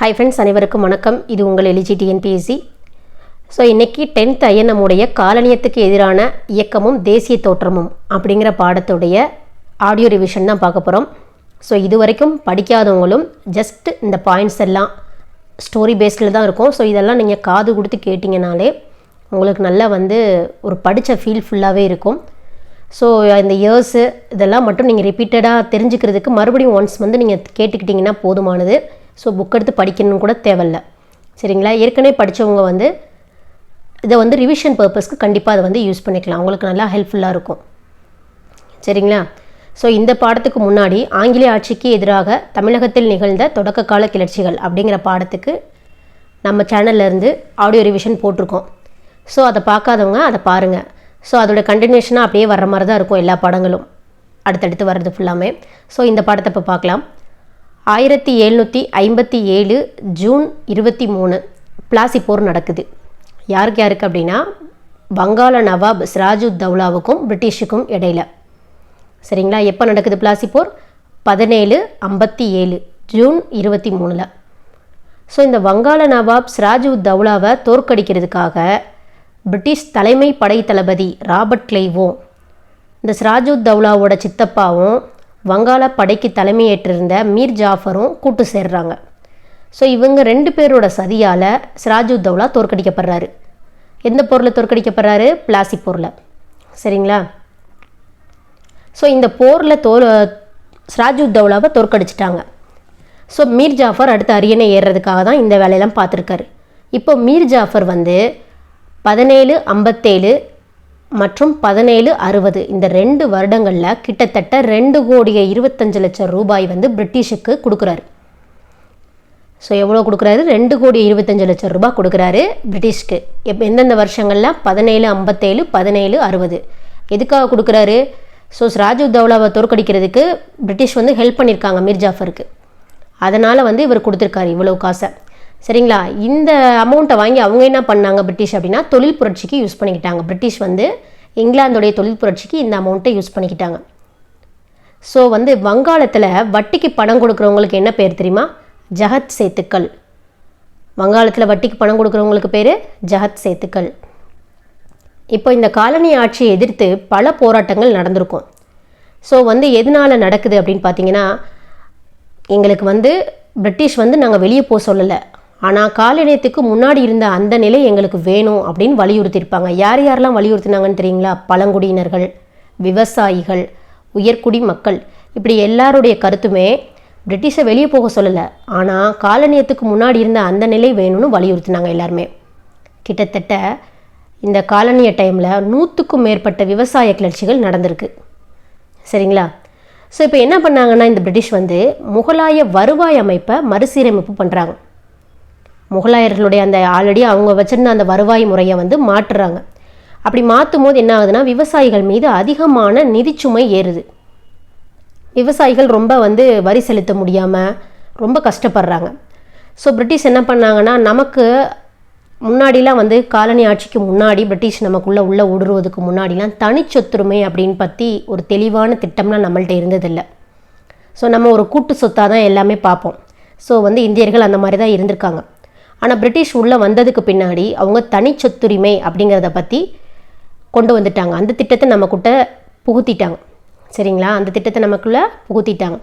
Hi friends அனைவருக்கும் வணக்கம். இது உங்கள் எலிஜி டிஎன்பிஎஸ்சி ஸோ இன்றைக்கி டென்த் ஐஎன்எம்முடைய காலனியத்துக்கு எதிரான இயக்கமும் தேசிய தோற்றமும் அப்படிங்கிற பாடத்துடைய ஆடியோ ரிவிஷன் தான் பார்க்க போகிறோம் ஸோ இது வரைக்கும் படிக்காதவங்களும் ஜஸ்ட் இந்த பாயிண்ட்ஸ் எல்லாம் ஸ்டோரி பேஸ்டில் தான் இருக்கும். ஸோ இதெல்லாம் நீங்கள் காது கொடுத்து கேட்டிங்கனாலே உங்களுக்கு நல்லா வந்து ஒரு படித்த ஃபீல் ஃபுல்லாகவே இருக்கும். ஸோ இந்த இயர்ஸு இதெல்லாம் மட்டும் நீங்கள் ரிப்பீட்டடாக தெரிஞ்சுக்கிறதுக்கு மறுபடியும் ஒன்ஸ் வந்து நீங்கள் கேட்டுக்கிட்டிங்கன்னா போதுமானது. ஸோ புக் எடுத்து படிக்கணும்னு கூட தேவையில்ல. சரிங்களா? ஏற்கனவே படித்தவங்க வந்து இதை வந்து ரிவிஷன் பர்பஸ்க்கு கண்டிப்பாக அதை வந்து யூஸ் பண்ணிக்கலாம். அவங்களுக்கு நல்லா ஹெல்ப்ஃபுல்லாக இருக்கும். சரிங்களா? ஸோ இந்த பாடத்துக்கு முன்னாடி ஆங்கிலேய ஆட்சிக்கு எதிராக தமிழகத்தில் நிகழ்ந்த தொடக்க கால கிளர்ச்சிகள் அப்படிங்கிற பாடத்துக்கு நம்ம சேனல்லேருந்து ஆடியோ ரிவிஷன் போட்டிருக்கோம். ஸோ அதை பார்க்காதவங்க அதை பாருங்கள் ஸோ அதோட கண்டினியூஷனாக அப்படியே வர்ற மாதிரி தான் இருக்கும் எல்லா படங்களும். அடுத்தடுத்து வர்றது ஃபுல்லாமே ஸோ இந்த பாடத்தை இப்போ பார்க்கலாம். ஆயிரத்தி எழுநூற்றி ஐம்பத்தி ஏழு ஜூன் இருபத்தி மூணு பிளாசி போர் நடக்குது. யாருக்கு யாருக்கு அப்படின்னா வங்காள நவாப் சிராஜுத் தௌலாவுக்கும் பிரிட்டிஷுக்கும் இடையில. சரிங்களா? எப்போ நடக்குது பிளாசி போர்? பதினேழு ஐம்பத்தி ஏழு ஜூன் இருபத்தி மூணில். ஸோ இந்த வங்காள நவாப் சிராஜுத் தௌலாவை தோற்கடிக்கிறதுக்காக பிரிட்டிஷ் தலைமை படை தளபதி ராபர்ட் கிளைவோ இந்த சிராஜுத் தௌலாவோட சித்தப்பாவும் வங்காள படைக்கு தலைமையேற்றிருந்த மீர் ஜாஃபரும் கூட்டு சேர்றாங்க. ஸோ இவங்க ரெண்டு பேரோட சதியால் சிராஜுத்தௌலா தோற்கடிக்கப்படுறாரு. எந்த போரில் தோற்கடிக்கப்படுறாரு? பிளாசி போரில். சரிங்களா? ஸோ இந்த போரில் தோ சிராஜுத்தௌலாவை தோற்கடிச்சிட்டாங்க. ஸோ மீர் ஜாஃபர் அடுத்து அரியணை ஏறுறதுக்காக தான் இந்த வேலையெல்லாம் பார்த்துருக்காரு. இப்போ மீர் ஜாஃபர் வந்து பதினேழு ஐம்பத்தேழு மற்றும் பதினேழு அறுபது. இந்த ரெண்டு வருடங்களில் கிட்டத்தட்ட ரெண்டு கோடியே இருபத்தஞ்சு லட்சம் ரூபாய் வந்து பிரிட்டிஷுக்கு கொடுக்குறாரு. ஸோ எவ்வளோ கொடுக்குறாரு? ரெண்டு கோடி இருபத்தஞ்சு லட்சம் ரூபாய் கொடுக்குறாரு பிரிட்டிஷ்க்கு. எப் எந்தெந்த வருஷங்களில்? பதினேழு ஐம்பத்தேழு பதினேழு அறுபது. எதுக்காக கொடுக்குறாரு? ஸோ ராஜீவ் தௌலாவை தோற்கடிக்கிறதுக்கு பிரிட்டிஷ் வந்து ஹெல்ப் பண்ணியிருக்காங்க மீர் ஜாஃபருக்கு. அதனால் வந்து இவர் கொடுத்துருக்காரு இவ்வளோ காசை. சரிங்களா? இந்த அமௌண்ட்டை வாங்கி அவங்க என்ன பண்ணாங்க பிரிட்டிஷ் அப்படின்னா தொழில் புரட்சிக்கு யூஸ் பண்ணிக்கிட்டாங்க. பிரிட்டிஷ் வந்து இங்கிலாந்துடைய தொழில் புரட்சிக்கு இந்த அமௌண்ட்டை யூஸ் பண்ணிக்கிட்டாங்க. ஸோ வந்து வங்காளத்தில் வட்டிக்கு பணம் கொடுக்குறவங்களுக்கு என்ன பேர் தெரியுமா? ஜஹத் சேத்துக்கள். வங்காளத்தில் வட்டிக்கு பணம் கொடுக்குறவங்களுக்கு பேர் ஜஹத் சேத்துக்கள். இப்போ இந்த காலனி ஆட்சியை எதிர்த்து பல போராட்டங்கள் நடந்திருக்கும். ஸோ வந்து எதனால் நடக்குது அப்படின்னு பார்த்தீங்கன்னா எங்களுக்கு வந்து பிரிட்டிஷ் வந்து நாங்கள் வெளியே போக சொல்லலை. ஆனால் காலநிலையத்துக்கு முன்னாடி இருந்த அந்த நிலை எங்களுக்கு வேணும் அப்படின்னு வலியுறுத்தியிருப்பாங்க. யார் யாரெல்லாம் வலியுறுத்தினாங்கன்னு தெரியுங்களா? பழங்குடியினர்கள் விவசாயிகள் உயர்குடி மக்கள். இப்படி எல்லாருடைய கருத்துமே பிரிட்டிஷை வெளியே போக சொல்லலை. ஆனால் காலனியத்துக்கு முன்னாடி இருந்த அந்த நிலை வேணும்னு வலியுறுத்தினாங்க எல்லாருமே. கிட்டத்தட்ட இந்த காலனிய டைமில் நூற்றுக்கும் மேற்பட்ட விவசாய கிளர்ச்சிகள் நடந்திருக்கு. சரிங்களா? ஸோ இப்போ என்ன பண்ணாங்கன்னா இந்த பிரிட்டிஷ் வந்து முகலாய வருவாய் அமைப்பை மறுசீரமைப்பு பண்ணுறாங்க முகலாயர்களுடைய அந்த ஆல்ரெடி அவங்க வச்சிருந்த அந்த வருவாய் முறையை வந்து மாற்றுறாங்க. அப்படி மாற்றும் போது என்ன ஆகுதுன்னா விவசாயிகள் மீது அதிகமான நிதிச்சுமை ஏறுது. விவசாயிகள் ரொம்ப வந்து வரி செலுத்த முடியாமல் ரொம்ப கஷ்டப்படுறாங்க. ஸோ பிரிட்டிஷ் என்ன பண்ணாங்கன்னா நமக்கு முன்னாடிலாம் வந்து காலனி ஆட்சிக்கு முன்னாடி பிரிட்டிஷ் நமக்குள்ளே உள்ளே ஊடுருவதுக்கு முன்னாடிலாம் தனிச்சொத்துரிமை அப்படின்னு பற்றி ஒரு தெளிவான திட்டம்லாம் நம்மள்ட்ட இருந்ததில்லை. ஸோ நம்ம ஒரு கூட்டு சொத்தாக தான் எல்லாமே பார்ப்போம். ஸோ வந்து இந்தியர்கள் அந்த மாதிரி தான் இருந்திருக்காங்க. ஆனால் பிரிட்டிஷ் உள்ளே வந்ததுக்கு பின்னாடி அவங்க தனிச்சொத்துரிமை அப்படிங்கிறத பற்றி கொண்டு வந்துட்டாங்க. அந்த திட்டத்தை நம்மக்கிட்ட புகுத்திட்டாங்க. சரிங்களா? அந்த திட்டத்தை நமக்குள்ளே புகுத்திட்டாங்க.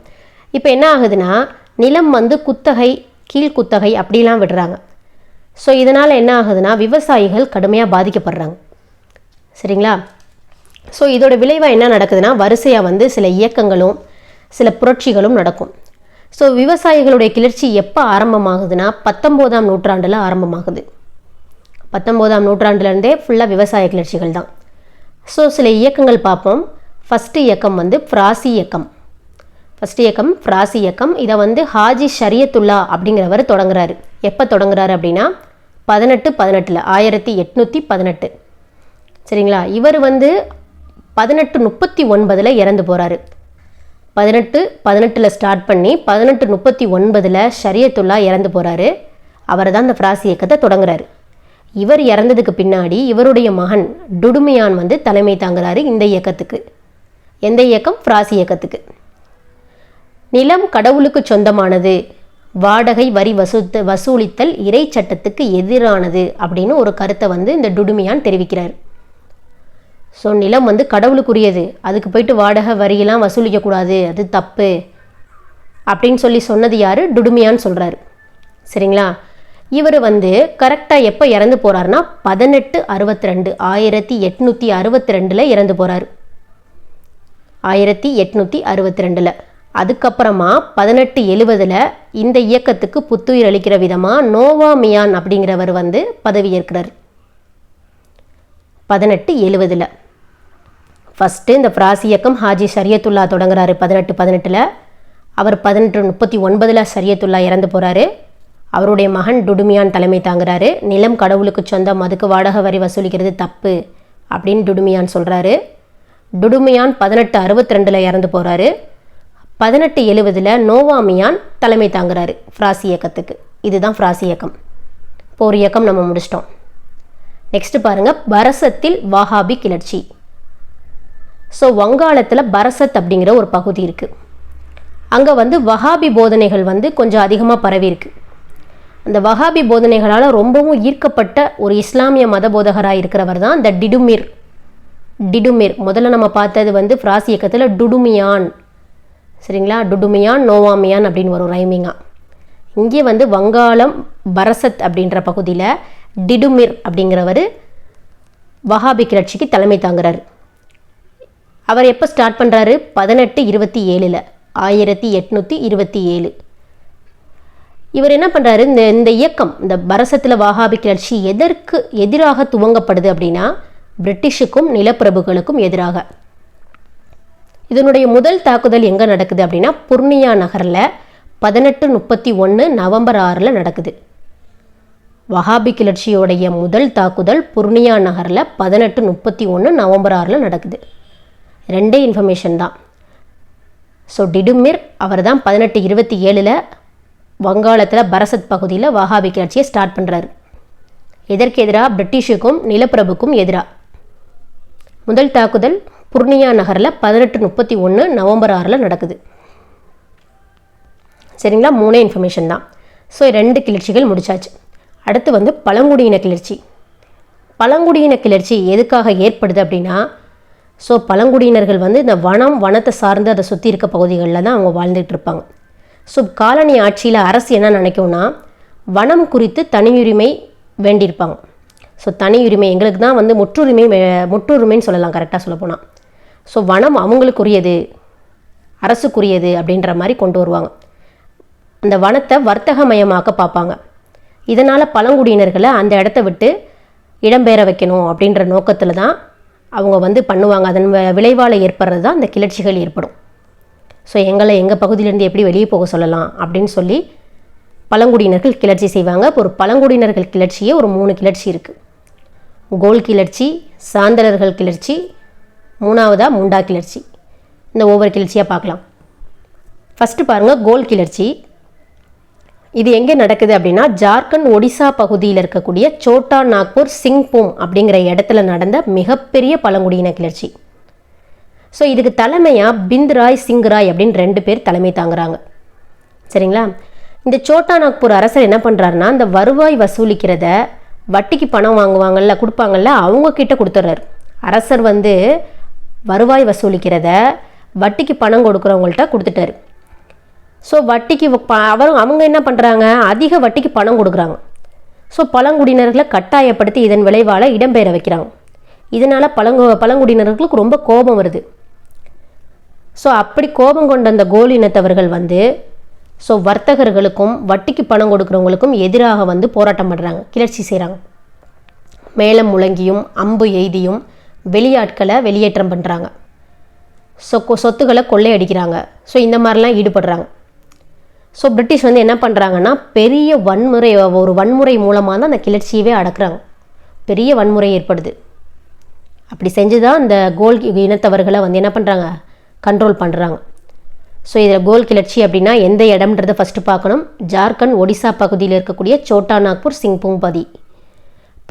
இப்போ என்ன ஆகுதுன்னா நிலம் வந்து குத்தகை கீழ் குத்தகை அப்படிலாம் விடுறாங்க. ஸோ இதனால் என்ன ஆகுதுன்னா விவசாயிகள் கடுமையாக பாதிக்கப்படுறாங்க. சரிங்களா? ஸோ இதோட விளைவாக என்ன நடக்குதுன்னா வரிசையாக வந்து சில இயக்கங்களும் சில புரட்சிகளும் நடக்கும். ஸோ விவசாயிகளுடைய கிளர்ச்சி எப்போ ஆரம்பமாகுதுன்னா பத்தொம்போதாம் நூற்றாண்டில் ஆரம்பமாகுது. பத்தொம்போதாம் நூற்றாண்டுலேருந்தே ஃபுல்லாக விவசாய கிளர்ச்சிகள் தான். ஸோ சில இயக்கங்கள் பார்ப்போம். ஃபஸ்ட்டு இயக்கம் வந்து ஃப்ராசி இயக்கம். ஃபஸ்ட் இயக்கம் ஃப்ராசி இயக்கம். இதை வந்து ஹாஜி ஷரியத்துல்லா அப்படிங்கிறவர் தொடங்குறாரு. எப்போ தொடங்குறாரு அப்படின்னா பதினெட்டு பதினெட்டில் ஆயிரத்தி எட்நூற்றி பதினெட்டு. சரிங்களா? இவர் வந்து பதினெட்டு முப்பத்தி ஒன்பதில் இறந்து போகிறாரு பதினெட்டு பதினெட்டில் ஸ்டார்ட் பண்ணி பதினெட்டு முப்பத்தி ஒன்பதில் ஷரியத்துல்லா இறந்து போகிறாரு அவர் தான் இந்த ஃப்ராசி இயக்கத்தை தொடங்குறாரு. இவர் இறந்ததுக்கு பின்னாடி இவருடைய மகன் டுடுமியான் வந்து தலைமை தாங்குறாரு இந்த இயக்கத்துக்கு. எந்த இயக்கம்? ஃப்ராசி இயக்கத்துக்கு. நிலம் கடவுளுக்கு சொந்தமானது வாடகை வரி வசூத்த வசூலித்தல் இறை சட்டத்துக்கு எதிரானது அப்படின்னு ஒரு கருத்தை வந்து இந்த டுடுமியான் தெரிவிக்கிறார். ஸோ நிலம் வந்து கடவுளுக்குரியது. அதுக்கு போயிட்டு வாடகை வரியெல்லாம் வசூலிக்கக்கூடாது. அது தப்பு. அப்படின்னு சொல்லி சொன்னது யார்? டுடுமியான்னு சொல்கிறாரு சரிங்களா? இவர் வந்து கரெக்டாக எப்போ இறந்து போகிறாருன்னா பதினெட்டு அறுபத்தி ரெண்டு ஆயிரத்தி எட்நூற்றி அறுபத்தி ரெண்டில் இறந்து போகிறார் ஆயிரத்தி எட்நூற்றி அறுபத்தி ரெண்டில் அதுக்கப்புறமா பதினெட்டு எழுவதில் இந்த இயக்கத்துக்கு புத்துயிர் அளிக்கிற விதமாக நோவா மியான் அப்படிங்கிறவர் வந்து பதவியேற்கிறார் பதினெட்டு எழுவதில் ஃபஸ்ட்டு இந்த பிராஸ் இயக்கம் ஹாஜி சரியத்துல்லா தொடங்குறாரு. பதினெட்டு பதினெட்டில். அவர் பதினெட்டு முப்பத்தி ஒன்பதில் ஷரியத்துல்லா இறந்து போகிறாரு அவருடைய மகன் டுடுமியான் தலைமை தாங்குறாரு. நிலம் கடவுளுக்கு சொந்தம் அதுக்கு வாடகை வரி வசூலிக்கிறது தப்பு அப்படின்னு டுடுமியான் சொல்கிறாரு டுடுமியான் பதினெட்டு அறுபத்தி ரெண்டில் இறந்து போகிறாரு பதினெட்டு எழுவதில் நோவாமியான் தலைமை தாங்குறாரு ஃப்ராசி இயக்கத்துக்கு. இதுதான் ஃப்ராஸ் இயக்கம். போர் இயக்கம் நம்ம முடிச்சிட்டோம். நெக்ஸ்ட் பாருங்கள் பரசத்தில் வாஹாபி கிளர்ச்சி. ஸோ வங்காளத்தில் பரசத் அப்படிங்கிற ஒரு பகுதி இருக்குது அங்கே வந்து வஹாபி போதனைகள் வந்து கொஞ்சம் அதிகமாக பரவியிருக்கு அந்த வஹாபி போதனைகளால் ரொம்பவும் ஈர்க்கப்பட்ட ஒரு இஸ்லாமிய மத போதகராக இருக்கிறவர் தான் இந்த டிடுமிர். டிடுமிர். முதல்ல நம்ம பார்த்தது வந்து ஃப்ராஸ் இயக்கத்தில் டுடுமியான். சரிங்களா? டுடுமியான் நோவாமியான் அப்படின்னு வரும் ரைமிங்கா. இங்கே வந்து வங்காளம் பரசத் அப்படின்ற பகுதியில் டிடுமிர் அப்படிங்கிறவர் வஹாபி கிளர்ச்சிக்கு தலைமை தாங்குறாரு. அவர் எப்போ ஸ்டார்ட் பண்ணுறாரு பதினெட்டு இருபத்தி ஏழில். ஆயிரத்தி எட்நூற்றி இருபத்தி ஏழு. இவர் என்ன பண்ணுறாரு இந்த இந்த இயக்கம் இந்த பரசத்தில் வாகாபி கிளர்ச்சி எதற்கு எதிராக துவங்கப்படுது அப்படின்னா பிரிட்டிஷுக்கும் நிலப்பிரபுகளுக்கும் எதிராக. இதனுடைய முதல் தாக்குதல் எங்கே நடக்குது அப்படின்னா புர்னியா நகரில் பதினெட்டு முப்பத்தி ஒன்று நவம்பர் ஆறில் நடக்குது. வஹாபி கிளர்ச்சியோடைய முதல் தாக்குதல் புர்னியா நகரில் பதினெட்டு முப்பத்தி ஒன்று நவம்பர் ஆறில் நடக்குது. ரெண்டே இன்ஃபர்மேஷன் தான். ஸோ டிடுமிர் அவர் தான் பதினெட்டு இருபத்தி ஏழில் வங்காளத்தில் பரசத் பகுதியில் வஹாபி கிளர்ச்சியை ஸ்டார்ட் பண்ணுறாரு இதற்கு எதிராக பிரிட்டிஷுக்கும் நிலப்பிரபுக்கும் எதிராக முதல் தாக்குதல் புர்னியா நகரில் பதினெட்டு முப்பத்தி ஒன்று நவம்பர் ஆறில் நடக்குது. சரிங்களா? மூணே இன்ஃபர்மேஷன் தான். ஸோ ரெண்டு கிளர்ச்சிகள் முடிச்சாச்சு. அடுத்து வந்து பழங்குடியின கிளர்ச்சி. பழங்குடியின கிளர்ச்சி எதுக்காக ஏற்படுது அப்படின்னா ஸோ பழங்குடியினர்கள் வந்து இந்த வனம் வனத்தை சார்ந்து அதை சுற்றி இருக்க பகுதிகளில் தான் அவங்க வாழ்ந்துட்டு இருப்பாங்க. ஸோ காலனி ஆட்சியில் அரசு என்ன நினைக்கும்னா வனம் குறித்து தனியுரிமை வேண்டியிருப்பாங்க. ஸோ தனியுரிமை எங்களுக்கு தான் வந்து முற்றுரிமை முற்றுரிமைன்னு சொல்லலாம் கரெக்டாக சொல்ல போனால் ஸோ வனம் அவங்களுக்குரியது அரசுக்குரியது அப்படின்ற மாதிரி கொண்டு வருவாங்க. அந்த வனத்தை வர்த்தகமயமாக்க பார்ப்பாங்க. இதனால் பழங்குடியினர்களை அந்த இடத்த விட்டு இடம்பெயர வைக்கணும் அப்படின்ற நோக்கத்தில் தான் அவங்க வந்து பண்ணுவாங்க. அதன் விளைவால் ஏற்படுறது தான் அந்த கிளர்ச்சிகள் ஏற்படும். ஸோ எங்களை எங்கள் பகுதியிலேருந்து எப்படி வெளியே போக சொல்லலாம் அப்படின்னு சொல்லி பழங்குடியினர்கள் கிளர்ச்சி செய்வாங்க. இப்போ ஒரு பழங்குடியினர்கள் கிளர்ச்சியே ஒரு மூணு கிளர்ச்சி இருக்குது கோல் கிளர்ச்சி சாந்தரர்கள் கிளர்ச்சி மூணாவதாக முண்டா கிளர்ச்சி. இந்த ஒவ்வொரு கிளர்ச்சியாக பார்க்கலாம். ஃபஸ்ட்டு பாருங்கள் கோல் கிளர்ச்சி. இது எங்கே நடக்குது அப்படின்னா ஜார்க்கண்ட் ஒடிசா பகுதியில் இருக்கக்கூடிய சோட்டா நாக்பூர் சிங்பூம் அப்படிங்கிற இடத்துல நடந்த மிகப்பெரிய பழங்குடியின கிளர்ச்சி. ஸோ இதுக்கு தலைமையாக பிந்த்ராய் சிங்ராய் அப்படின்னு ரெண்டு பேர் தலைமை தாங்குறாங்க. சரிங்களா? இந்த சோட்டா நாக்பூர் அரசர் என்ன பண்ணுறாருன்னா இந்த வருவாய் வசூலிக்கிறத வட்டிக்கு பணம் வாங்குவாங்கல்ல கொடுப்பாங்கல்ல அவங்கக்கிட்ட கொடுத்துட்றாரு அரசர் வந்து வருவாய் வசூலிக்கிறத வட்டிக்கு பணம் கொடுக்குறவங்கள்ட்ட கொடுத்துட்டாரு. ஸோ வட்டிக்கு ப- அவர் அவங்க என்ன பண்ணுறாங்க அதிக வட்டிக்கு பணம் கொடுக்குறாங்க. ஸோ பழங்குடியினர்களை கட்டாயப்படுத்தி இதன் விளைவால் இடம்பெயர வைக்கிறாங்க. இதனால் பழங்கு பழங்குடியினர்களுக்கு ரொம்ப கோபம் வருது. ஸோ அப்படி கோபம் கொண்ட அந்த கோல் இனத்தவர்கள் வந்து ஸோ வர்த்தகர்களுக்கும் வட்டிக்கு பணம் கொடுக்குறவங்களுக்கும் எதிராக வந்து போராட்டம் பண்ணுறாங்க கிளர்ச்சி செய்கிறாங்க மேலம் முழங்கியும் அம்பு எய்தியும் வெளியாட்களை வெளியேற்றம் பண்ணுறாங்க சொ சொத்துக்களை கொள்ளையடிக்கிறாங்க. ஸோ இந்த மாதிரிலாம் ஈடுபடுறாங்க. ஸோ பிரிட்டிஷ் வந்து என்ன பண்ணுறாங்கன்னா பெரிய வன்முறை ஒரு வன்முறை மூலமாக தான் அந்த கிளர்ச்சியவே அடக்குறாங்க. பெரிய வன்முறை ஏற்படுது. அப்படி செஞ்சு தான் இந்த கோல் இனத்தவர்களை வந்து என்ன பண்ணுறாங்க கண்ட்ரோல் பண்ணுறாங்க ஸோ இதில் கோல் கிளர்ச்சி அப்படின்னா எந்த இடம்ன்றதை ஃபஸ்ட்டு பார்க்கணும். ஜார்க்கண்ட் ஒடிசா பகுதியில் இருக்கக்கூடிய சோட்டா நாக்பூர் சிங்பூம் பதி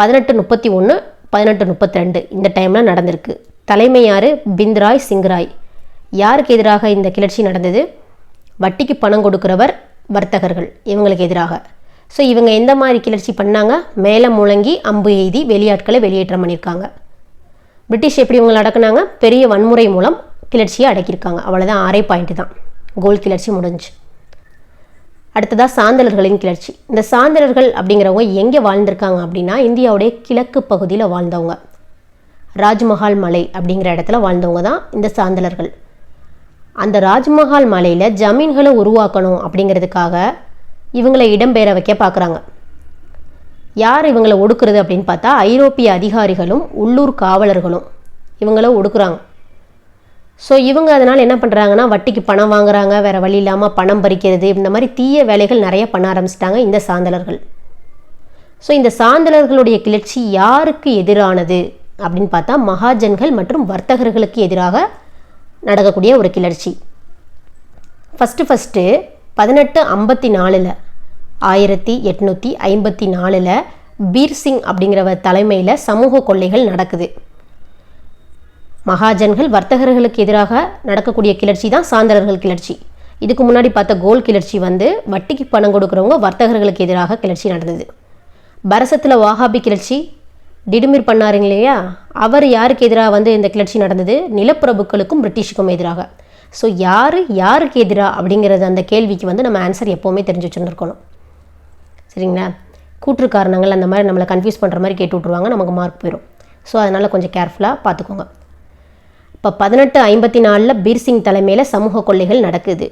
பதினெட்டு முப்பத்தி ஒன்று பதினெட்டு முப்பத்தி ரெண்டு இந்த டைமில் நடந்திருக்கு. தலைமை யார்? பிந்த்ராய் சிங்ராய். யாருக்கு எதிராக இந்த கிளர்ச்சி நடந்தது? வட்டிக்கு பணம் கொடுக்குறவர் வர்த்தகர்கள் இவங்களுக்கு எதிராக. ஸோ இவங்க எந்த மாதிரி கிளர்ச்சி பண்ணாங்க? மேலே முழங்கி அம்பு எய்தி வெளியாட்களை வெளியேற்றம் பண்ணியிருக்காங்க. பிரிட்டிஷ் எப்படி இவங்களை அடக்குனாங்க? பெரிய வன்முறை மூலம் கிளர்ச்சியை அடக்கியிருக்காங்க. அவ்வளோதான் ஆறே பாயிண்ட் தான். கோல் கிளர்ச்சி முடிஞ்சு. அடுத்ததாக சாந்தலர்களின் கிளர்ச்சி. இந்த சாந்தலர்கள் அப்படிங்கிறவங்க எங்கே வாழ்ந்திருக்காங்க அப்படின்னா இந்தியாவுடைய கிழக்கு பகுதியில் வாழ்ந்தவங்க. ராஜ்மஹால் மலை அப்படிங்கிற இடத்துல வாழ்ந்தவங்க தான் இந்த சாந்தலர்கள். அந்த ராஜ்மஹால் மலையில் ஜமீன்களை உருவாக்கணும் அப்படிங்கிறதுக்காக இவங்களை இடம்பெயர வைக்க பார்க்குறாங்க யார் இவங்களை ஒடுக்குறது அப்படின்னு பார்த்தா ஐரோப்பிய அதிகாரிகளும் உள்ளூர் காவலர்களும் இவங்கள ஒடுக்குறாங்க. ஸோ இவங்க அதனால் என்ன பண்ணுறாங்கன்னா வட்டிக்கு பணம் வாங்குறாங்க வேறு வழி இல்லாமல் பணம் பறிக்கிறது இந்த மாதிரி தீய வேலைகள் நிறைய பண்ண ஆரம்பிச்சிட்டாங்க இந்த சாந்தலர்கள். ஸோ இந்த சாந்தலர்களுடைய கிளர்ச்சி யாருக்கு எதிரானது அப்படின்னு பார்த்தா மகாஜன்கள் மற்றும் வர்த்தகர்களுக்கு எதிராக நடக்கக்கூடிய ஒரு கிளர்ச்சி ஃபஸ்ட்டு ஃபஸ்ட்டு பதினெட்டு ஐம்பத்தி நாலில் ஆயிரத்தி எட்நூற்றி ஐம்பத்தி நாலில் பீர் சிங் அப்படிங்கிறவர் தலைமையில் சமூக கொள்ளைகள் நடக்குது. மகாஜன்கள் வர்த்தகர்களுக்கு எதிராக நடக்கக்கூடிய கிளர்ச்சி தான் சாந்தரர்கள் கிளர்ச்சி இதுக்கு முன்னாடி பார்த்த கோல் கிளர்ச்சி வந்து வட்டிக்கு பணம் கொடுக்குறவங்க வர்த்தகர்களுக்கு எதிராக கிளர்ச்சி நடந்தது. பரசத்தில் வாகாபி கிளர்ச்சி டிடுமிர் பண்ணாருங்க இல்லையா? அவர் யாருக்கு எதிராக வந்து இந்த கிளர்ச்சி நடந்தது? நிலப்பிரபுக்களுக்கும் பிரிட்டிஷுக்கும் எதிராக. ஸோ யார் யாருக்கு எதிராக அப்படிங்கிறது அந்த கேள்விக்கு வந்து நம்ம ஆன்சர் எப்போவுமே தெரிஞ்சு வச்சுருந்துருக்கணும். சரிங்களா? கூற்று காரணங்கள் அந்த மாதிரி நம்மளை கன்ஃபியூஸ் பண்ணுற மாதிரி கேட்டு விட்ருவாங்க நமக்கு மார்க் போயிடும் ஸோ அதனால் கொஞ்சம் கேர்ஃபுல்லாக பார்த்துக்கோங்க. இப்போ பதினெட்டு ஐம்பத்தி நாலில் பீர்சிங் தலைமையில் சமூக கொள்ளைகள் நடக்குது.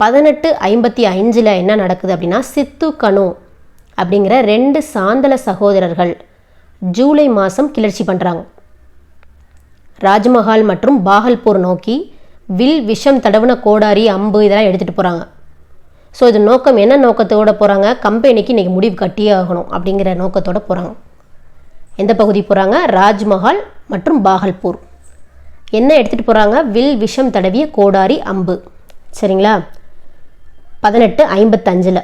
பதினெட்டு ஐம்பத்தி அஞ்சில் என்ன நடக்குது அப்படின்னா சித்து கனு அப்படிங்கிற ரெண்டு சாந்தல சகோதரர்கள் ஜூலை மாதம் கிளர்ச்சி பண்ணுறாங்க ராஜ்மஹால் மற்றும் பாகல்பூர் நோக்கி வில் விஷம் தடவுன கோடாரி அம்பு இதெல்லாம் எடுத்துகிட்டு போகிறாங்க ஸோ இது நோக்கம் என்ன நோக்கத்தோடு போகிறாங்க கம்பெனிக்கு இன்றைக்கி முடிவு கட்டியே ஆகணும் அப்படிங்கிற நோக்கத்தோடு போகிறாங்க எந்த பகுதி போகிறாங்க ராஜ்மஹால் மற்றும் பாகல்பூர். என்ன எடுத்துகிட்டு போகிறாங்க வில் விஷம் தடவிய கோடாரி அம்பு. சரிங்களா? பதினெட்டு ஐம்பத்தஞ்சில்.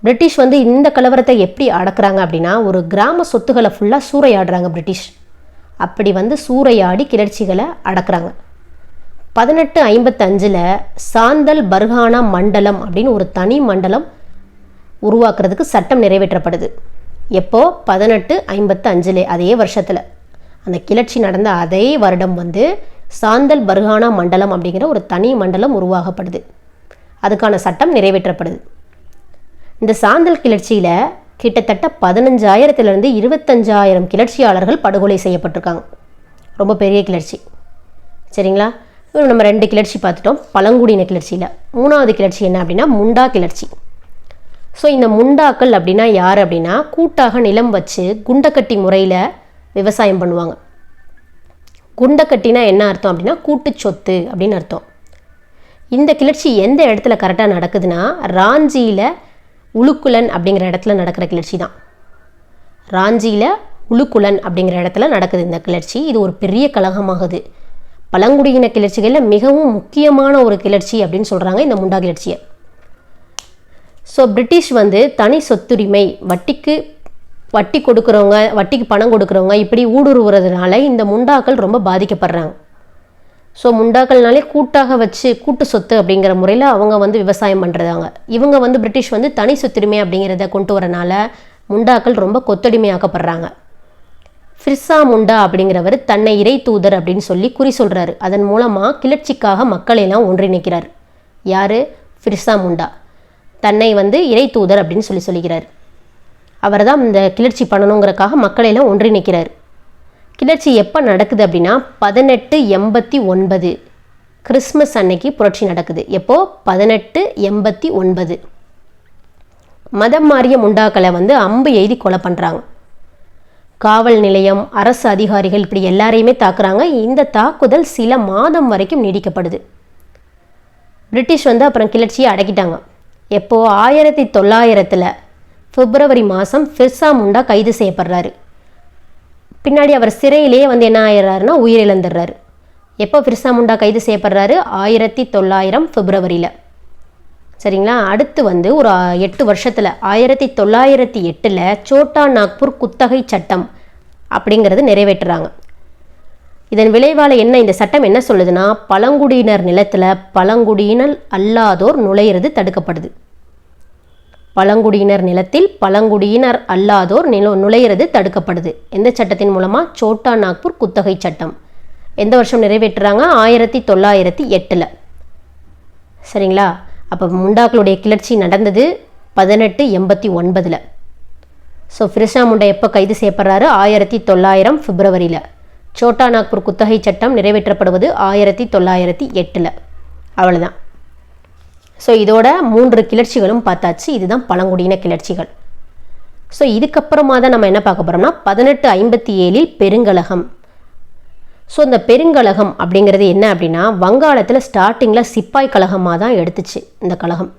பிரிட்டிஷ் வந்து இந்த கலவரத்தை எப்படி அடக்குறாங்க அப்படின்னா ஒரு கிராம சொத்துக்களை ஃபுல்லாக சூறையாடுறாங்க பிரிட்டிஷ். அப்படி வந்து சூறையாடி கிளர்ச்சிகளை அடக்குறாங்க. பதினெட்டு ஐம்பத்தஞ்சில் சாந்தல் பர்ஹானா மண்டலம் அப்படின்னு ஒரு தனி மண்டலம் உருவாக்குறதுக்கு சட்டம் நிறைவேற்றப்படுது. எப்போ? பதினெட்டு ஐம்பத்து அஞ்சிலே அதே வருஷத்தில். அந்த கிளர்ச்சி நடந்த அதே வருடம் வந்து சாந்தல் பர்ஹானா மண்டலம் அப்படிங்கிற ஒரு தனி மண்டலம் உருவாகப்படுது. அதுக்கான சட்டம் நிறைவேற்றப்படுது. இந்த சாந்தல் கிளர்ச்சியில் கிட்டத்தட்ட பதினஞ்சாயிரத்துலேருந்து இருபத்தஞ்சாயிரம் கிளர்ச்சியாளர்கள் படுகொலை செய்யப்பட்டிருக்காங்க. ரொம்ப பெரிய கிளர்ச்சி. சரிங்களா? நம்ம ரெண்டு கிளர்ச்சி பார்த்துட்டோம். பழங்குடியின கிளர்ச்சியில். மூணாவது கிளர்ச்சி என்ன அப்படின்னா முண்டா கிளர்ச்சி. ஸோ இந்த முண்டாக்கள் அப்படின்னா யார் அப்படின்னா கூட்டாக நிலம் வச்சு குண்டக்கட்டி முறையில் விவசாயம் பண்ணுவாங்க. குண்டக்கட்டினா என்ன அர்த்தம் அப்படின்னா கூட்டு சொத்து அப்படின்னு அர்த்தம். இந்த கிளர்ச்சி எந்த இடத்துல கரெக்டாக நடக்குதுன்னா ராஞ்சியில் உளுக்குலன் அப்படிங்கிற இடத்துல நடக்கிற கிளர்ச்சி தான். ராஞ்சியில் உளுக்குலன் அப்படிங்கிற இடத்துல நடக்குது இந்த கிளர்ச்சி. இது ஒரு பெரிய கழகமாகுது. பழங்குடியின கிளர்ச்சிகளில் மிகவும் முக்கியமான ஒரு கிளர்ச்சி அப்படின்னு சொல்கிறாங்க இந்த முண்டா கிளர்ச்சியை. ஸோ பிரிட்டிஷ் வந்து தனி சொத்துரிமை வட்டிக்கு வட்டி கொடுக்குறவங்க வட்டிக்கு பணம் கொடுக்குறவங்க இப்படி ஊடுருவுறதுனால இந்த முண்டாக்கள் ரொம்ப பாதிக்கப்படுறாங்க. ஸோ முண்டாக்கள்னாலே கூட்டாக வச்சு கூட்டு சொத்து அப்படிங்கிற முறையில் அவங்க வந்து விவசாயம் பண்ணுறதாங்க இவங்க வந்து பிரிட்டிஷ் வந்து தனி சொத்துரிமை அப்படிங்கிறத கொண்டு வரனால முண்டாக்கள் ரொம்ப கொத்தடிமையாக்கப்படுறாங்க. ஃபிர்சா முண்டா அப்படிங்கிறவர் தன்னை இறை தூதர் அப்படின்னு சொல்லி குறி சொல்கிறாரு அதன் மூலமாக கிளர்ச்சிக்காக மக்களையெல்லாம் ஒன்றிணைக்கிறார் யார்? ஃபிர்சா முண்டா. தன்னை வந்து இறை தூதர் அப்படின்னு சொல்லி சொல்லிக்கிறார். அவர் தான் இந்த கிளர்ச்சி பண்ணணுங்கிறக்காக மக்களையெல்லாம் ஒன்றிணைக்கிறார் கிளர்ச்சி எப்போ நடக்குது அப்படின்னா பதினெட்டு எண்பத்தி ஒன்பது. கிறிஸ்மஸ் அன்னைக்கு புரட்சி நடக்குது. எப்போ? பதினெட்டு எண்பத்தி ஒன்பது. மதம் மாறிய முண்டாக்களை வந்து அம்பு எய்தி கொலை பண்ணுறாங்க காவல் நிலையம் அரசு அதிகாரிகள் இப்படி எல்லாரையுமே தாக்குறாங்க. இந்த தாக்குதல் சில மாதம் வரைக்கும் நீடிக்கப்படுது. பிரிட்டிஷ் வந்து அப்புறம் கிளர்ச்சியை அடக்கிட்டாங்க. எப்போது ஆயிரத்தி தொள்ளாயிரத்தில் பிப்ரவரி மாதம் ஃபிர்சா முண்டா கைது செய்யப்படுறாரு. பின்னாடி அவர் சிறையிலேயே வந்து என்ன ஆயிடுறாருன்னா உயிரிழந்துடுறாரு. எப்போ ஃபிர்சா முண்டா கைது செய்யப்படுறாரு? ஆயிரத்தி தொள்ளாயிரம் பிப்ரவரியில். சரிங்களா? அடுத்து வந்து ஒரு எட்டு வருஷத்தில். ஆயிரத்தி தொள்ளாயிரத்தி எட்டில் சோட்டா நாக்பூர் குத்தகை சட்டம் அப்படிங்கிறது நிறைவேற்றுறாங்க. இதன் விளைவால் என்ன இந்த சட்டம் என்ன சொல்லுதுன்னா பழங்குடியினர் நிலத்தில் பழங்குடியினர் அல்லாதோர் நுழையிறது தடுக்கப்படுது. பழங்குடியினர் நிலத்தில் பழங்குடியினர் அல்லாதோர் நில நுழையிறது தடுக்கப்படுது. எந்த சட்டத்தின் மூலமாக சோட்டா நாக்பூர் குத்தகை சட்டம். எந்த வருஷம் நிறைவேற்றுறாங்க? ஆயிரத்தி தொள்ளாயிரத்தி எட்டில். சரிங்களா? அப்போ முண்டாக்களுடைய கிளர்ச்சி நடந்தது பதினெட்டு எண்பத்தி ஒன்பதில். ஸோ ஃபிரிஷா முண்டா எப்போ கைது செய்யப்படுறாரு? ஆயிரத்தி தொள்ளாயிரம் பிப்ரவரியில். சோட்டா நாக்பூர் குத்தகை சட்டம் நிறைவேற்றப்படுவது ஆயிரத்தி தொள்ளாயிரத்தி எட்டில். அவ்வளோதான் ஸோ இதோட மூன்று கிளர்ச்சிகளும் பார்த்தாச்சு. இதுதான் பழங்குடியின கிளர்ச்சிகள். ஸோ இதுக்கப்புறமா தான் நம்ம என்ன பார்க்க போகிறோம்னா பதினெட்டு ஐம்பத்தி ஏழில் பெருங்கலகம். ஸோ இந்த பெருங்கலகம் அப்படிங்கிறது என்ன அப்படின்னா வங்காளத்தில் ஸ்டார்டிங்கில் சிப்பாய் கழகமாக தான் எடுத்துச்சு இந்த கழகம்.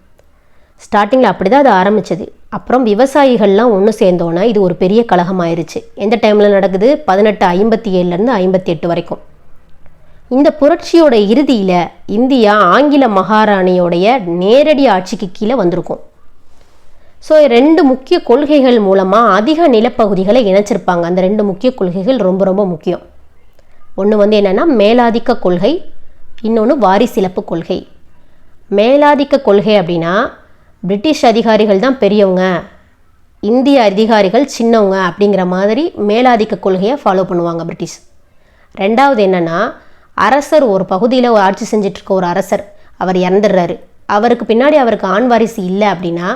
ஸ்டார்டிங்கில் அப்படி தான் அது ஆரம்பிச்சது. அப்புறம் விவசாயிகள்லாம் ஒன்று சேர்ந்தோன்னா இது ஒரு பெரிய கழகம் ஆயிடுச்சு எந்த டைமில் நடக்குது? பதினெட்டு ஐம்பத்தி ஏழுலேருந்து ஐம்பத்தி எட்டு வரைக்கும். இந்த புரட்சியோட இறுதியில் இந்தியா ஆங்கில மகாராணியோடைய நேரடி ஆட்சிக்கு கீழே வந்திருக்கும். ஸோ ரெண்டு முக்கிய கொள்கைகள் மூலமாக அதிக நிலப்பகுதிகளை இணைச்சிருப்பாங்க. அந்த ரெண்டு முக்கிய கொள்கைகள் ரொம்ப ரொம்ப முக்கியம். ஒன்று வந்து என்னென்னா மேலாதிக்க கொள்கை இன்னொன்று வாரிசிலப்பு கொள்கை. மேலாதிக்க கொள்கை அப்படின்னா பிரிட்டிஷ் அதிகாரிகள் தான் பெரியவங்க இந்திய அதிகாரிகள் சின்னவங்க அப்படிங்கிற மாதிரி மேலாதிக்க கொள்கையை ஃபாலோ பண்ணுவாங்க பிரிட்டிஷ். ரெண்டாவது என்னென்னா அரசர் ஒரு பகுதியில் ஆட்சி செஞ்சுட்டு இருக்க ஒரு அரசர். அவர் இறந்துடுறாரு அவருக்கு பின்னாடி அவருக்கு ஆண் வாரிசு இல்லை அப்படின்னா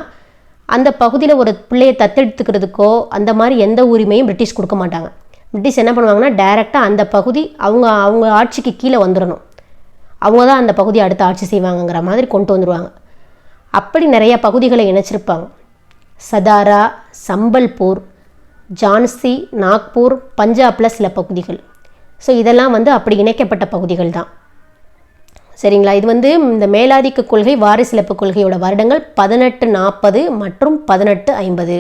அந்த பகுதியில் ஒரு பிள்ளையை தத்தெடுத்துக்கிறதுக்கோ அந்த மாதிரி எந்த உரிமையும் பிரிட்டிஷ் கொடுக்க மாட்டாங்க. பிரிட்டிஷ் என்ன பண்ணுவாங்கன்னா டைரெக்டாக அந்த பகுதி அவங்க அவங்க ஆட்சிக்கு கீழே வந்துடணும் அவங்க தான் அந்த பகுதியை அடுத்து ஆட்சி செய்வாங்கங்கிற மாதிரி கொண்டு வந்துடுவாங்க அப்படி நிறைய பகுதிகளை இணைச்சிருப்பாங்க. சதாரா சம்பல்பூர் ஜான்சி நாக்பூர் பஞ்சாபில் சில பகுதிகள். ஸோ இதெல்லாம் வந்து அப்படி இணைக்கப்பட்ட பகுதிகள் தான். சரிங்களா? இது வந்து இந்த மேலாதிக்க கொள்கை வாரிசிலப்பு கொள்கையோட வருடங்கள் பதினெட்டு நாற்பது மற்றும் பதினெட்டு ஐம்பது.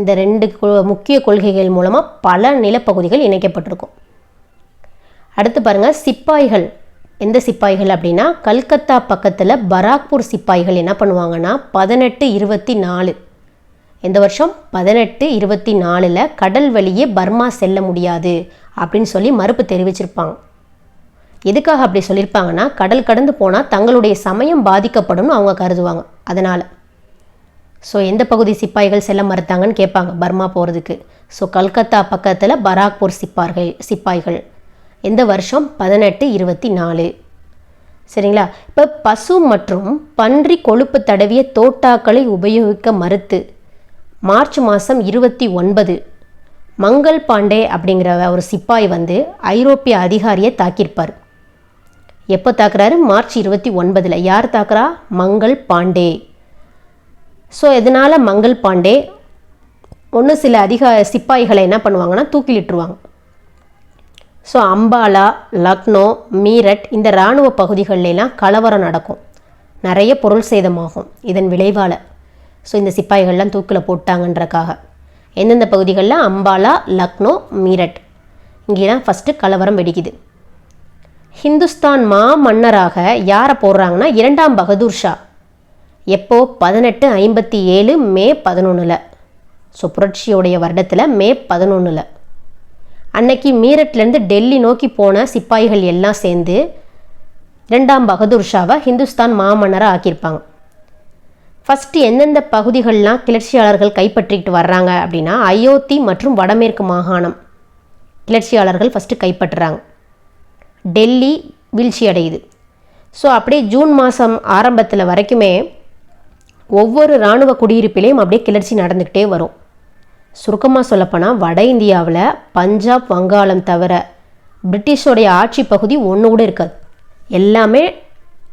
இந்த ரெண்டு முக்கிய கொள்கைகள் மூலமாக பல நிலப்பகுதிகள் இணைக்கப்பட்டிருக்கும். அடுத்து பாருங்கள் சிப்பாய்கள். எந்த சிப்பாய்கள் அப்படின்னா கல்கத்தா பக்கத்தில் பராக்பூர் சிப்பாய்கள் என்ன பண்ணுவாங்கன்னா பதினெட்டு இருபத்தி நாலு இந்த வருஷம் பதினெட்டு இருபத்தி நாலில் கடல் வழியே பர்மா செல்ல முடியாது அப்படின்னு சொல்லி மறுப்பு தெரிவிச்சிருப்பாங்க. எதுக்காக அப்படி சொல்லியிருப்பாங்கன்னா கடல் கடந்து போனால் தங்களுடைய சமயம் பாதிக்கப்படும்னு அவங்க கருதுவாங்க. அதனால். ஸோ எந்த பகுதி சிப்பாய்கள் செல்ல மறுத்தாங்கன்னு கேட்பாங்க பர்மா போகிறதுக்கு ஸோ கல்கத்தா பக்கத்தில் பராக்பூர் சிப்பார்கள் சிப்பாய்கள். இந்த வருஷம் பதினெட்டு இருபத்தி நாலு. சரிங்களா? இப்போ பசு மற்றும் பன்றி கொழுப்பு தடவிய தோட்டாக்களை உபயோகிக்க மறுத்து மார்ச் மாதம் இருபத்தி ஒன்பது. மங்கள் பாண்டே அப்படிங்கிற ஒரு சிப்பாய் வந்து ஐரோப்பிய அதிகாரியை தாக்கியிருப்பார். எப்போ தாக்குறாரு? மார்ச் இருபத்தி ஒன்பதில். யார் தாக்குறா? மங்கள் பாண்டே. ஸோ இதனால் மங்கள் பாண்டே? ஒன்று சில அதிக சிப்பாய்களை என்ன பண்ணுவாங்கன்னா தூக்கிலிட்டுருவாங்க. ஸோ அம்பாலா லக்னோ மீரட் இந்த இராணுவ பகுதிகளெல்லாம் கலவரம் நடக்கும். நிறைய பொருள் சேதமாகும். இதன் விளைவால். ஸோ இந்த சிப்பாய்கள்லாம் தூக்கில் போட்டாங்கன்றக்காக. எந்தெந்த பகுதிகளில்? அம்பாலா லக்னோ மீரட். இங்கேலாம் ஃபஸ்ட்டு கலவரம் வெடிக்குது. ஹிந்துஸ்தான் மா மன்னராக யாரை போடுறாங்கன்னா? இரண்டாம் பகதூர் ஷா. எப்போ? பதினெட்டு ஐம்பத்தி ஏழு மே பதினொன்றில் ஸோ புரட்சியோடைய வருடத்தில் மே பதினொன்றில் அன்னைக்கு மீரட்லேருந்து டெல்லி நோக்கி போன சிப்பாய்கள் எல்லாம் சேர்ந்து இரண்டாம் பகதூர் ஷாவை ஹிந்துஸ்தான் மாமன்னராக ஆக்கியிருப்பாங்க. ஃபஸ்ட்டு எந்தெந்த பகுதிகள்லாம் கிளர்ச்சியாளர்கள் கைப்பற்றிக்கிட்டு வர்றாங்க அப்படின்னா அயோத்தி மற்றும் வடமேற்கு மாகாணம் கிளர்ச்சியாளர்கள் ஃபஸ்ட்டு கைப்பற்றுறாங்க. டெல்லி வீழ்ச்சி அடையுது ஸோ அப்படியே ஜூன் மாதம் ஆரம்பத்தில் வரைக்குமே ஒவ்வொரு இராணுவ குடியிருப்பிலையும் அப்படியே கிளர்ச்சி நடந்துக்கிட்டே வரும். சுருக்கமாக சொல்லப்போனால் வட இந்தியாவில் பஞ்சாப் வங்காளம் தவிர பிரிட்டிஷோடைய ஆட்சி பகுதி ஒன்று கூட இருக்காது. எல்லாமே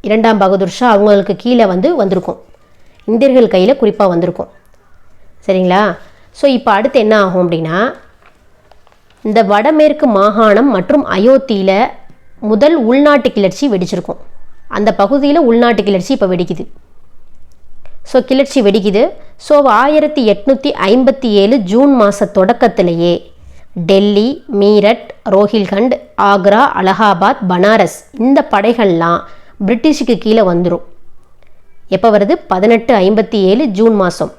இரண்டாம் பகதூர் ஷா அவங்களுக்கு கீழே வந்து வந்திருக்கும். இந்தியர்கள் கையில் குறிப்பாக வந்திருக்கும். சரிங்களா? ஸோ இப்போ அடுத்து என்ன ஆகும் அப்படின்னா இந்த வடமேற்கு மாகாணம் மற்றும் அயோத்தியில் முதல் உள்நாட்டு கிளர்ச்சி வெடிச்சிருக்கும். அந்த பகுதியில் உள்நாட்டு கிளர்ச்சி இப்போ வெடிக்குது. ஸோ கிளர்ச்சி வெடிக்குது. ஸோ ஆயிரத்தி எட்நூற்றி ஐம்பத்தி ஏழு ஜூன் மாத தொடக்கத்திலேயே டெல்லி மீரட் ரோஹில்கண்ட் ஆக்ரா அலகாபாத் பனாரஸ் இந்த படைகள்லாம் பிரிட்டிஷுக்கு கீழே வந்துடும் எப்போ வருது? பதினெட்டு ஐம்பத்தி ஏழு ஜூன் மாதம்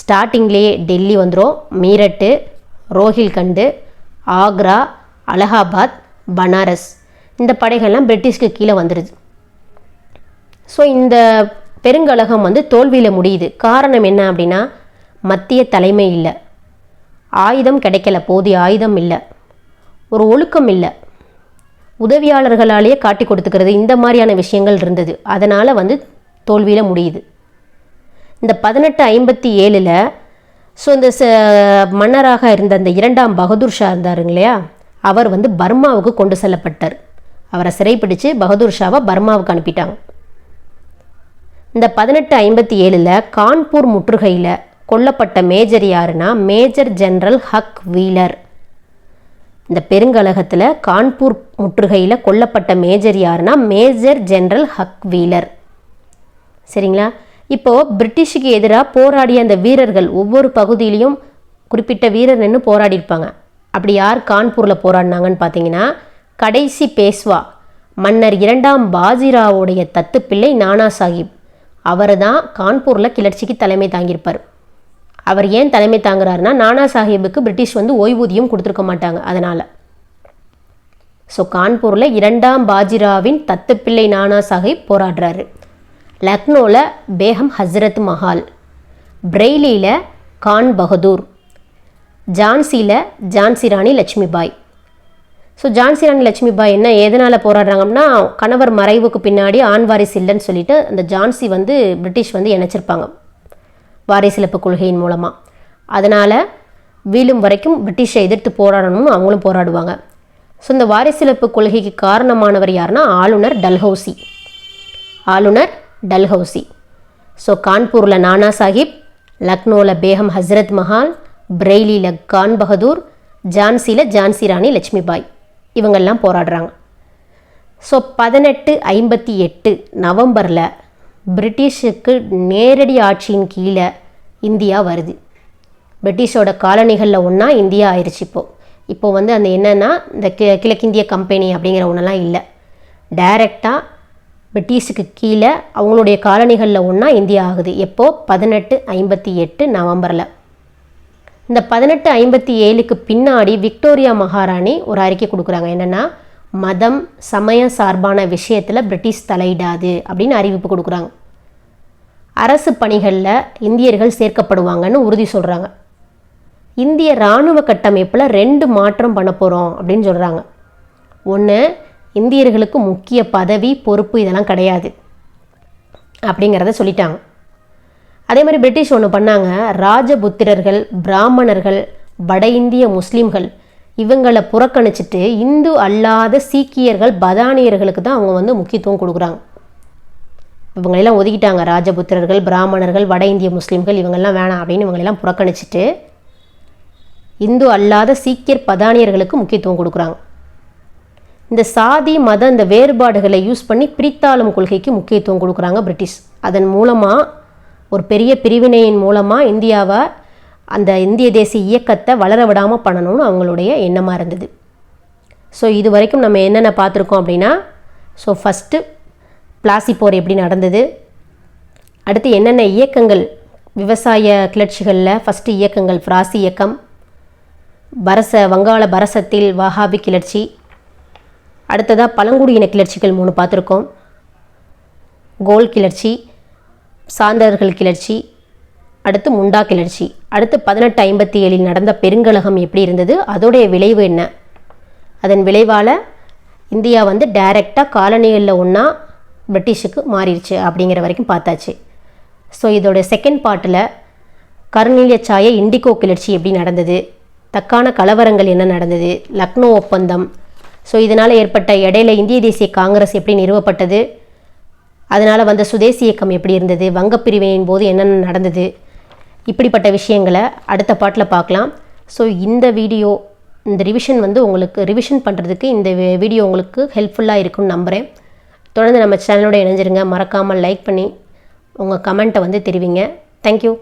ஸ்டார்டிங்லேயே டெல்லி வந்துடும் மீரட்டு ரோஹில்கண்டு ஆக்ரா அலகாபாத் பனாரஸ். இந்த படைகள்லாம் பிரிட்டிஷ்க்கு கீழே வந்துடுது ஸோ இந்த பெருங்கழகம் வந்து தோல்வியில் முடியுது. காரணம் என்ன அப்படின்னா மத்திய தலைமை இல்லை. ஆயுதம் கிடைக்கல. போதிய ஆயுதம் இல்லை. ஒரு ஒழுக்கம் இல்லை. உதவியாளர்களாலேயே காட்டி கொடுத்துக்கிறது இந்த மாதிரியான விஷயங்கள் இருந்தது. அதனால் வந்து தோல்வியில் முடியுது. இந்த பதினெட்டு ஐம்பத்தி ஏழில் ஸோ இந்த ச மன்னராக இருந்த அந்த இரண்டாம் பகதூர் ஷா இருந்தாருங்க இல்லையா? அவர் வந்து பர்மாவுக்கு கொண்டு செல்லப்பட்டார். அவரை சிறைப்பிடிச்சு பகதூர் ஷாவை பர்மாவுக்கு அனுப்பிட்டாங்க. இந்த பதினெட்டு ஐம்பத்தி ஏழில் கான்பூர் முற்றுகையில் கொல்லப்பட்ட மேஜர் யாருன்னா மேஜர் ஜெனரல் ஹக் வீலர். இந்த பெருங்கழகத்தில் கான்பூர் முற்றுகையில் கொல்லப்பட்ட மேஜர் யாருன்னா மேஜர் ஜெனரல் ஹக் வீலர். சரிங்களா? இப்போது பிரிட்டிஷுக்கு எதிராக போராடிய அந்த வீரர்கள் ஒவ்வொரு பகுதியிலையும் குறிப்பிட்ட வீரர் நின்று போராடியிருப்பாங்க அப்படி யார் கான்பூரில் போராடினாங்கன்னு பார்த்தீங்கன்னா கடைசி பேஸ்வா மன்னர் இரண்டாம் பாஜிராவுடைய தத்துப்பிள்ளை நானா சாஹிப். அவர் தான் கான்பூரில் கிளர்ச்சிக்கு தலைமை தாங்கியிருப்பார். அவர் ஏன் தலைமை தாங்குறாருன்னா நானா சாஹிப்புக்கு பிரிட்டிஷ் வந்து ஓய்வூதியம் கொடுத்துருக்க மாட்டாங்க அதனால். ஸோ கான்பூரில் இரண்டாம் பாஜிராவின் தத்துப்பிள்ளை நானா சாஹிப் போராடுறாரு. லக்னோவில் பேகம் ஹஸ்ரத் மஹால் பிரெய்லியில் கான் பகதூர் ஜான்சியில் ஜான்சி ராணி லட்சுமிபாய். ஸோ ஜான்சி ராணி லட்சுமிபாய் என்ன எதனால் போராடுறாங்கன்னா கணவர் மறைவுக்கு பின்னாடி ஆண் வாரிசு இல்லைன்னு சொல்லிட்டு அந்த ஜான்சி வந்து பிரிட்டிஷ் வந்து இணைச்சிருப்பாங்க வாரிசிலப்பு கொள்கையின் மூலமாக அதனால் வீழும் வரைக்கும் பிரிட்டிஷை எதிர்த்து போராடணும்னு அவங்களும் போராடுவாங்க. ஸோ இந்த வாரிசிலப்பு கொள்கைக்கு காரணமானவர் யாருன்னா ஆளுநர் டல்ஹௌசி ஆளுநர் டல்ஹௌசி ஸோ கான்பூரில் நானா சாஹிப் லக்னோவில் பேகம் ஹஸ்ரத் மஹால் பிரெய்லியில் கான் பகதூர் ஜான்சியில் ஜான்சி ராணி லட்சுமிபாய். இவங்கெல்லாம் போராடுறாங்க. ஸோ பதினெட்டு ஐம்பத்தி எட்டு நவம்பரில் பிரிட்டிஷுக்கு நேரடி ஆட்சியின் கீழே இந்தியா வருது. பிரிட்டிஷோட காலனிகளில் ஒன்றா இந்தியா ஆயிடுச்சு இப்போது இப்போது வந்து அந்த என்னென்னா இந்த கி கிழக்கிந்திய கம்பெனி அப்படிங்கிற ஒன்றெல்லாம் இல்லை. டைரெக்டாக பிரிட்டிஷுக்கு கீழே அவங்களுடைய காலனிகளில் ஒன்றா இந்தியா ஆகுது. எப்போது பதினெட்டு ஐம்பத்தி எட்டு நவம்பரில். இந்த பதினெட்டு ஐம்பத்தி ஏழுக்கு பின்னாடி விக்டோரியா மகாராணி ஒரு அறிக்கை கொடுக்குறாங்க. என்னென்னா மதம் சமய சார்பான விஷயத்தில் பிரிட்டிஷ் தலையிடாது அப்படின்னு அறிவிப்பு கொடுக்குறாங்க. அரசு பணிகளில் இந்தியர்கள் சேர்க்கப்படுவாங்கன்னு உறுதி சொல்கிறாங்க இந்திய இராணுவ கட்டமைப்பில் ரெண்டு மாற்றம் பண்ண போகிறோம் அப்படின்னு சொல்கிறாங்க ஒன்று இந்தியர்களுக்கு முக்கிய பதவி பொறுப்பு இதெல்லாம் கிடையாது. அப்படிங்கிறத சொல்லிட்டாங்க. அதே மாதிரி பிரிட்டிஷ் ஒன்று பண்ணாங்க. ராஜபுத்திரர்கள் பிராமணர்கள் வட இந்திய முஸ்லீம்கள் இவங்களை புறக்கணிச்சிட்டு இந்து அல்லாத சீக்கியர்கள் பதானியர்களுக்கு தான் அவங்க வந்து முக்கியத்துவம் கொடுக்குறாங்க. இவங்களெல்லாம் ஒதுக்கிட்டாங்க. ராஜபுத்திரர்கள் பிராமணர்கள் வட இந்திய முஸ்லீம்கள் இவங்கெல்லாம் வேணாம் அப்படின்னு இவங்களெல்லாம் புறக்கணிச்சிட்டு இந்து அல்லாத சீக்கியர் பதானியர்களுக்கு முக்கியத்துவம் கொடுக்குறாங்க. இந்த சாதி மத இந்த வேறுபாடுகளை யூஸ் பண்ணி பிரித்தாளும் கொள்கைக்கு முக்கியத்துவம் கொடுக்குறாங்க பிரிட்டிஷ். அதன் மூலமாக ஒரு பெரிய பிரிவினையின் மூலமாக இந்தியாவை அந்த இந்திய தேசிய இயக்கத்தை வளர விடாமல் பண்ணணும்னு அவங்களுடைய எண்ணமாக இருந்தது. ஸோ இது வரைக்கும் நம்ம என்னென்ன பார்த்துருக்கோம் அப்படின்னா ஸோ ஃபஸ்ட்டு பிளாசி போர் எப்படி நடந்தது? அடுத்து என்னென்ன இயக்கங்கள் விவசாய கிளர்ச்சிகளில் ஃபஸ்ட்டு இயக்கங்கள் ஃப்ராசி இயக்கம் பரச வங்காள பரசத்தில் வஹாபி கிளர்ச்சி அடுத்ததாக பழங்குடியின கிளர்ச்சிகள் மூணு பார்த்துருக்கோம். கோல் கிளர்ச்சி சாந்தர்கள் கிளர்ச்சி அடுத்து முண்டா கிளர்ச்சி. அடுத்து பதினெட்டு ஐம்பத்தி ஏழில் நடந்த பெருங்கலகம் எப்படி இருந்தது? அதோடைய விளைவு என்ன? அதன் விளைவால் இந்தியா வந்து டைரெக்டாக காலனிகளில் ஒன்றா பிரிட்டிஷுக்கு மாறிடுச்சு அப்படிங்கிற வரைக்கும் பார்த்தாச்சு. ஸோ இதோட செகண்ட் பார்ட்டில் கருநீலிய சாய இண்டிகோ கிளர்ச்சி எப்படி நடந்தது? தக்கான கலவரங்கள் என்ன நடந்தது? லக்னோ ஒப்பந்தம் ஸோ இதனால் ஏற்பட்ட இடையில இந்திய தேசிய காங்கிரஸ் எப்படி நிறுவப்பட்டது? அதனால் வந்த சுதேசி இயக்கம் எப்படி இருந்தது? வங்கப்பிரிவினையின் போது என்னென்ன நடந்தது? இப்படிப்பட்ட விஷயங்களை அடுத்த பாட்டில் பார்க்கலாம். ஸோ இந்த வீடியோ இந்த ரிவிஷன் வந்து உங்களுக்கு ரிவிஷன் பண்ணுறதுக்கு இந்த வீடியோ உங்களுக்கு ஹெல்ப்ஃபுல்லாக இருக்கும்னு நம்புகிறேன் தொடர்ந்து நம்ம சேனலோட இணைஞ்சிருங்க. மறக்காமல் லைக் பண்ணி உங்கள் கமெண்ட்டை வந்து தெரிவிங்க. தேங்க்யூ